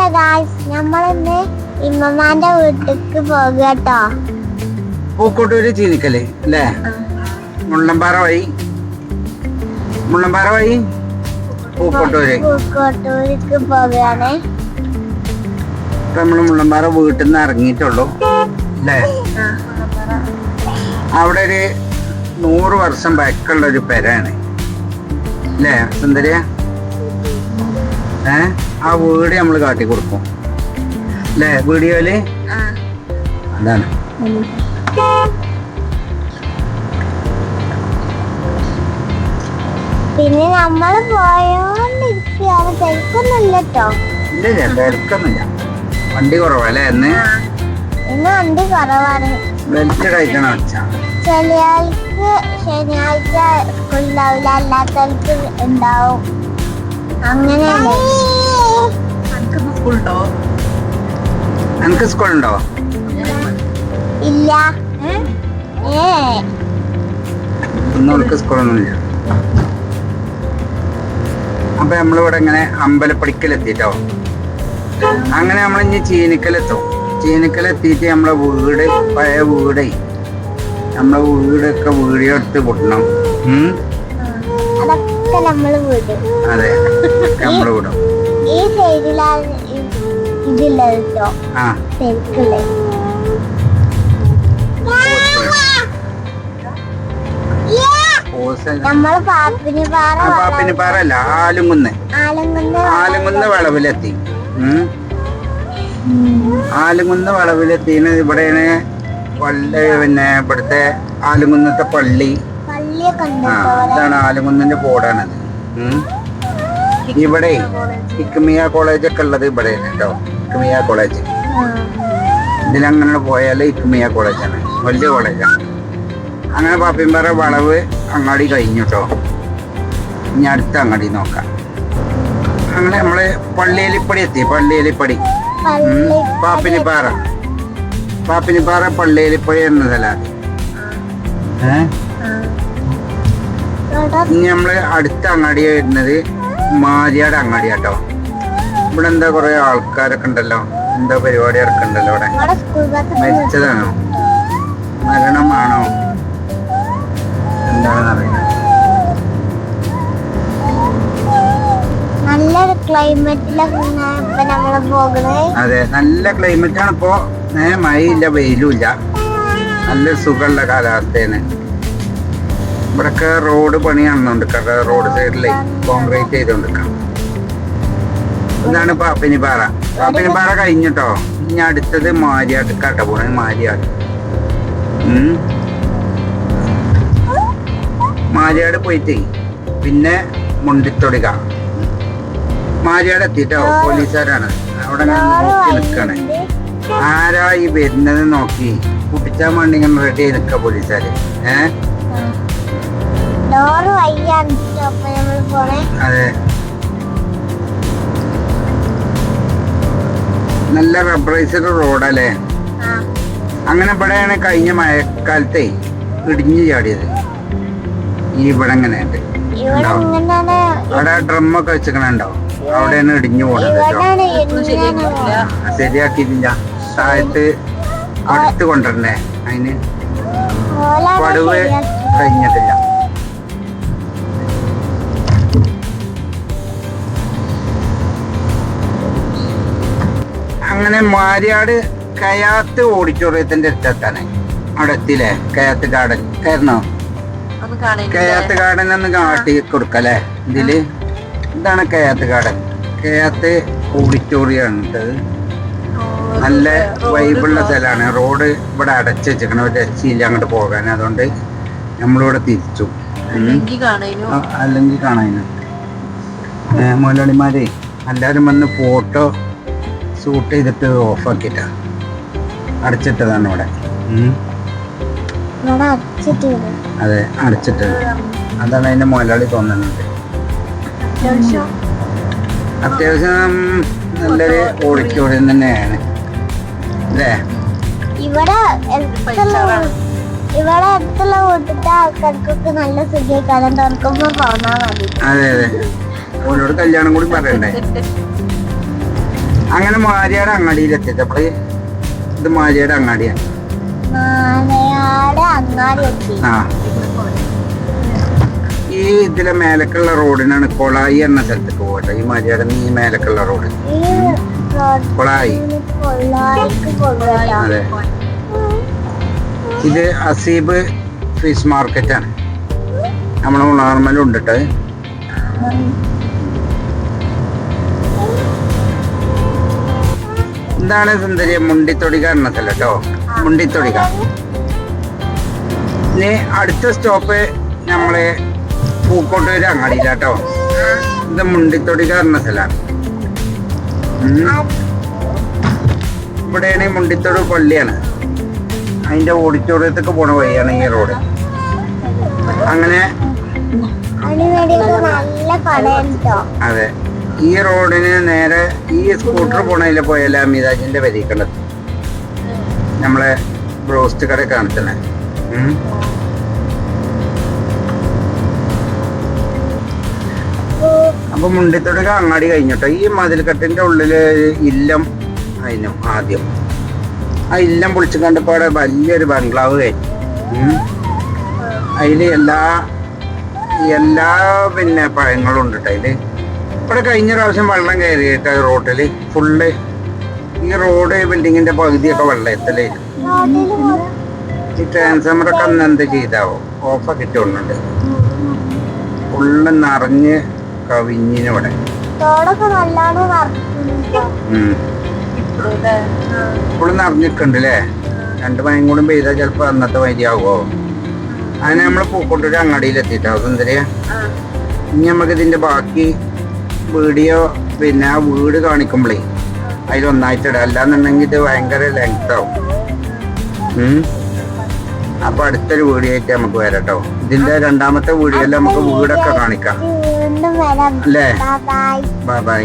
Hello guys നമ്മളിന്ന് ഇമ്മമാന്റെ വീട്ടിലേക്ക് പോകുക കേട്ടോ. പൂക്കോട്ടൂര് ചീനിക്കൽ അല്ലേ? മുള്ളമ്പാറ വഴി. മുള്ളമ്പാറ വഴി പൂക്കോട്ടൂര് പൂക്കോട്ടൂർക്ക് പോവുകയാണ്. ഇപ്പൊ നമ്മൾ മുള്ളമ്പാറ വീട്ടിൽ നിന്ന് ഇറങ്ങിയിട്ടുള്ളൂ. അല്ലേ? അവിടെ ഒരു നൂറ് വർഷം പഴക്കമുള്ള ഒരു പെരാണ് അല്ലേ സുന്ദരിയ? ആ വീട് നമ്മൾ കാട്ടി കൊടുക്കും. അല്ലേ വീഡിയോയിൽ? അതാണ്. പിന്നെ നമ്മൾ പോയോണ്ടിരിക്കുകയാണ് തിരക്കൊന്നുമില്ല കേട്ടോ ഇല്ല ഇല്ല തിരക്കൊന്നുമില്ല. വണ്ടി കുറവല്ലേ എന്ന് ഇന്ന് വണ്ടി കുറവാണ്. ബെൽറ്റ് കഴിക്കണം വെച്ചാ ചിലയാൾക്ക് ശനിയാഴ്ച സ്കൂളിലാവില്ല അല്ലാത്തവർക്ക് ഉണ്ടാവും. എനിക്ക് സ്കൂളുണ്ടോ? ഇല്ല. ഏ? ഇന്ന് അവൾക്ക് സ്കൂളൊന്നുമില്ല. അപ്പൊ നമ്മളിവിടെ ഇങ്ങനെ അമ്പലപ്പടിക്കലെത്തിട്ടോ? അങ്ങനെ നമ്മൾ ഇനി ചീനിക്കലെത്തും. ചീനിക്കലെത്തിയിട്ട് നമ്മളെ വീട് പഴയ വീടേ നമ്മളെ വീടൊക്കെ വീടിയെടുത്ത് പൊട്ടണം ഉം? നമ്മൾ വിടും. ഈ സൈഡിലാണ് ഇതില്ലത് കേട്ടോ ആ. ശരിക്കുള്ളത് പാറല്ല ആലുംകുന്ന് ആലുംകുന്ന് വളവിലെത്തി. ആലുംകുന്ന് വളവിലെത്തിന് ഇവിടെയാണ് പള്ളി പിന്നെ ഇവിടുത്തെ ആലുംകുന്നത്തെ പള്ളി. ആ അതാണ്. ഇതാണ് ആലുംകുന്നിന്റെ ബോർഡാണത്. ഉം. ഇവിടെ ഇക്മിയ കോളേജ് ഒക്കെ ഉള്ളത് ഇവിടെ കേട്ടോ. ഇക്മിയ കോളേജ്. ഇതിലങ്ങനെ പോയാൽ ഇക്മിയ കോളേജാണ് വലിയ കോളേജാണ് അങ്ങനെ പാപ്പിമ്പാറ വളവ് അങ്ങാടി കഴിഞ്ഞു കേട്ടോ. ഇനി അടുത്ത അങ്ങാടി നോക്കാം. അങ്ങനെ നമ്മൾ പള്ളിയിലിപ്പടി എത്തി. പള്ളിയിലിപ്പടി. പള്ളി പാപ്പിനിപ്പാറ. പാപ്പിനിപ്പാറ പള്ളിയിലിപ്പടി പാറ ഏഹ് ആ. ഇവിടെ ഇനി നമ്മൾ അടുത്ത അങ്ങാടി വരുന്നത് മാരിയാട് അങ്ങാടി കേട്ടോ ഇവിടെ എന്താ കുറെ ആൾക്കാരൊക്കെ ഉണ്ടല്ലോ. എന്താ പരിപാടി ഉണ്ടല്ലോ ഇവിടെ മരിച്ചതാണോ? മരണമാണോ? നല്ലൊരു അതെ നല്ല ക്ലൈമറ്റ് ആണ് ഇപ്പോ. മഴയില്ല വെയിലും ഇല്ല. നല്ല സുഖമുള്ള കാലാവസ്ഥയാണ്. ഇവിടൊക്കെ റോഡ് പണി നടന്നുകൊണ്ടിരിക്കുക റോഡ് സൈഡിലേ കോൺക്രീറ്റ് ചെയ്തുകൊണ്ടിരിക്കാം ഇതാണ് പാപ്പിനിപ്പാറ പാപ്പിനിപ്പാറ കഴിഞ്ഞിട്ടോ? ഇനി അടുത്തത് മാരിയാട് കട്ട പോണ മാരിയാട്. മാരിയാട് പോയിട്ട് പിന്നെ മുണ്ടിത്തൊടിക. മാരിയാട് എത്തിട്ടോ? പോലീസുകാരാണ്. അവിടെ നോക്കി നിൽക്കണേ ആരാ ഈ വരുന്നത് നോക്കി. കുട്ടിച്ചാൻ വേണ്ടി ഇങ്ങനെ റെഡി ആയി പോലീസുകാർ ഏഹ് ഡോറ് വയ്യാണ് പോണേ. അതെ. നല്ല റബ്ബറൈസ്ഡ് റോഡല്ലേ ആ. അങ്ങനെ ഇവിടെയാണ് കഴിഞ്ഞ മഴക്കാലത്തെ ഇടിഞ്ഞു ചാടിയത്. ഈ ഇവിടെ ഇങ്ങനെ ഉണ്ട്. ഡ്രം ഒക്കെ ഇങ്ങനെയാണ് അവിടെ ഡ്രമ്മൊക്കെ വെച്ചിക്കണുണ്ടോ അവിടെയാണ് ഇടിഞ്ഞു പോണത് ശരിയാക്കിയിട്ടില്ല. താഴത്ത് അടുത്ത് കൊണ്ടുവരണേ. അതിന് പടുവ് കഴിഞ്ഞിട്ടില്ല. മാരിയാട് കയാത്ത് ഓഡിറ്റോറിയത്തിന്റെ അടുത്തെത്താണ് അവിടെ എത്തിയില്ലേ കയാത്ത് ഗാർഡൻ. കയറണോ? കയാത്ത് ഗാർഡൻ ഒന്ന് കാട്ടി കൊടുക്കല്ലേ? ഇതിൽ? ഇതാണ് കയാത്ത് ഗാർഡൻ. കയാത്ത് ഓഡിറ്റോറിയം ആണ് നല്ല വൈബുള്ള സ്ഥലമാണ്. റോഡ് ഇവിടെ അടച്ചു വെച്ചിരിക്കണം ഒരു രക്ഷയില്ല അങ്ങോട്ട് പോകാൻ. അതുകൊണ്ട് നമ്മളിവിടെ തിരിച്ചു. അല്ലെങ്കിൽ കാണാനും. മുതലാളിമാരെ എല്ലാവരും വന്ന് ഫോട്ടോ ഷൂട്ട് ചെയ്തിട്ട് ഓഫാക്കിട്ടാ അടച്ചിട്ടതാണ് ഇവിടെ. അതെ അടച്ചിട്ട് അതാണ് അതിന്റെ മുതലാളി തോന്നുന്നത്. അത്യാവശ്യം. നല്ലൊരു ഓഡിറ്റോറിയം തന്നെയാണ്. അല്ലേ? ഇവിടെ അടുത്തുള്ള ഇവിടെ അടുത്തുള്ള വീട്ടിലത്തെ ആൾക്കാർക്കൊക്കെ നല്ല സുഖീകാരം തുറക്കുമ്പോ പോന്നാ മതി. അതെ അതെ. ഓരോട് കല്യാണം കൂടി പറയണ്ടേ? അങ്ങനെ മാരിയാട് അങ്ങാടിയിലെത്തി നമ്മൾ ഇത് മാരിയാട് അങ്ങാടിയാണ്. ആ. ഈ ഇതിലെ മേലക്കുള്ള റോഡിനാണ് കൊളായി എന്ന സ്ഥലത്തേക്ക് പോകട്ടെ. ഈ മാരിയാട് ഈ മേലക്കുള്ള റോഡ്. കൊളായി. അതെ. ഇത് അസീബ് ഫിഷ് മാർക്കറ്റാണ്. നമ്മൾ നോർമലും എന്താണ് സുന്ദരി മുണ്ടിത്തൊടിക സ്ഥലം കേട്ടോ? മുണ്ടിത്തൊടിക. ഇനി അടുത്ത സ്റ്റോപ്പ് നമ്മൾ പൂക്കോട്ടൂര് അങ്ങാടിയിലാട്ടോ ഇത് മുണ്ടിത്തൊടിക എണ്ണത്തിലാണ് സ്ഥലമാണ്. ഇവിടെയാണ് മുണ്ടിത്തോട് പള്ളിയാണ്. അതിന്റെ ഓഡിറ്റോറിയത്തേക്ക് പോണ വഴിയാണ് ഈ റോഡ്. അങ്ങനെ അതെ. ഈ റോഡിന് നേരെ ഈ സ്കൂട്ടർ പോണതിൽ പോയല്ല അമിതാജിന്റെ വരിക്കണ്ടത് നമ്മളെ ബ്രോസ്റ്റ് കട കാണിച്ചണേ. അപ്പൊ മുണ്ടിത്തൊടുക അങ്ങാടി കഴിഞ്ഞിട്ടോ. ഈ മതിൽക്കെട്ടിന്റെ ഉള്ളിൽ ഇല്ലം അതിനും ആദ്യം. ആ ഇല്ലം പൊളിച്ചു കണ്ടപ്പോ അവിടെ വലിയൊരു ബംഗ്ലാവ് കഴിഞ്ഞു അതിൽ എല്ലാ എല്ലാ പിന്നെ പഴങ്ങളും ഉണ്ട് കേട്ടോ അതിൽ. ഇവിടെ കഴിഞ്ഞ പ്രാവശ്യം വെള്ളം കയറിയിട്ട് റോഡിൽ ഫുള്ള് ഈ റോഡ് ബിൽഡിങ്ങിന്റെ പകുതിയൊക്കെ വെള്ളത്തിൽ റോഡിൽ മൊത്തം ഈ ട്രാൻസ്ഫോമറൊക്കെ അന്ന് എന്ത് ചെയ്താവോ? ഓഫൊക്കെ ഇട്ടുകൊണ്ടുണ്ട് ഫുള്ള് നിറഞ്ഞ് കവിഞ്ഞിനിവിടെ. ഫുള്ള് നിറഞ്ഞിട്ടുണ്ട് അല്ലേ? രണ്ട് മണിയും കൂടി പെയ്താൽ ചിലപ്പോ അന്നത്തെ വൈദ്യാവോ അങ്ങനെ നമ്മൾ പൂക്കോട്ടൂര് അങ്ങാടിയിൽ എത്തിയിട്ടാവും സുന്ദരിയ ഇനി നമുക്ക് ഇതിന്റെ ബാക്കി വീഡിയോ പിന്നെ ആ വീട് കാണിക്കുമ്പോഴേ അതിലൊന്നായിട്ട് ഇടാം അല്ലാന്നുണ്ടെങ്കിൽ ഇത് ഭയങ്കര ലെങ്ത് ആവും. അപ്പോൾ അപ്പൊ അടുത്തൊരു വീഡിയോ ആയിട്ട് നമുക്ക് വരാം കേട്ടോ ഇതിന്റെ രണ്ടാമത്തെ വീഡിയോയിൽ നമുക്ക് വീടൊക്കെ കാണിക്കാം. അല്ലേ? Bye bye